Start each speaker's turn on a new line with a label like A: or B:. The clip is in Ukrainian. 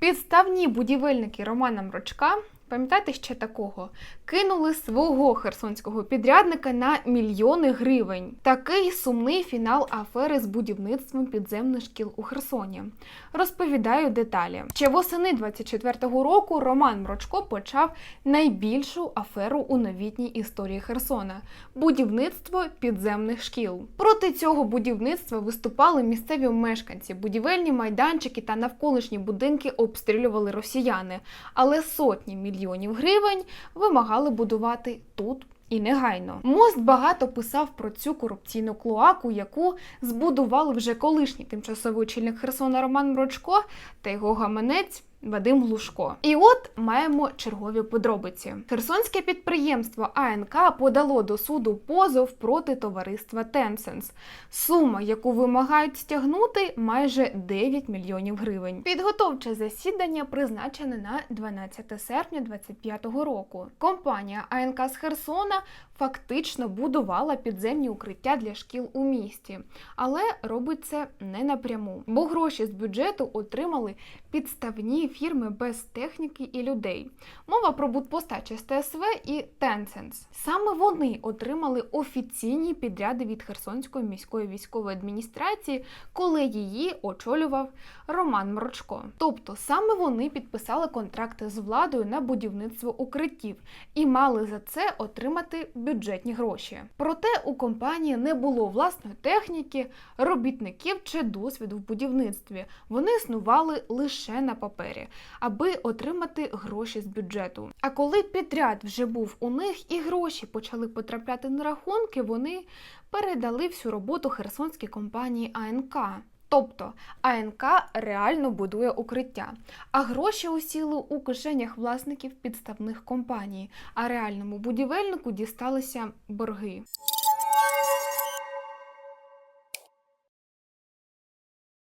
A: Підставні будівельники Романа Мрочка. Пам'ятаєте ще такого? Кинули свого херсонського підрядника на мільйони гривень. Такий сумний фінал афери з будівництвом підземних шкіл у Херсоні. Розповідаю деталі. Ще восени 24-го року Роман Мрочко почав найбільшу аферу у новітній історії Херсона будівництво підземних шкіл. Проти цього будівництва виступали місцеві мешканці. Будівельні майданчики та навколишні будинки обстрілювали росіяни, але сотні мільйонів гривень вимагали будувати тут. І негайно мост багато писав про цю корупційну клоаку, яку збудували вже колишній тимчасовий очільник Херсона Роман Мрочко та його гаманець Вадим Глушко. І от маємо чергові подробиці. Херсонське підприємство АНК подало до суду позов проти товариства Tencent. Сума, яку вимагають стягнути, майже 9 мільйонів гривень. Підготовче засідання призначене на 12 серпня 2025 року. Компанія АНК з Херсона фактично будувала підземні укриття для шкіл у місті, але робить це не напряму, бо гроші з бюджету отримали підставні фірми без техніки і людей. Мова про будпостачі з ТСВ і Tencent. Саме вони отримали офіційні підряди від Херсонської міської військової адміністрації, коли її очолював Роман Мрочко. Тобто саме вони підписали контракти з владою на будівництво укриттів і мали за це отримати бюджетні гроші. Проте у компанії не було власної техніки, робітників чи досвіду в будівництві. Вони існували лише на папері, аби отримати гроші з бюджету. А коли підряд вже був у них і гроші почали потрапляти на рахунки, вони передали всю роботу херсонській компанії АНК. Тобто АНК реально будує укриття, а гроші усіли у кишенях власників підставних компаній, а реальному будівельнику дісталися борги.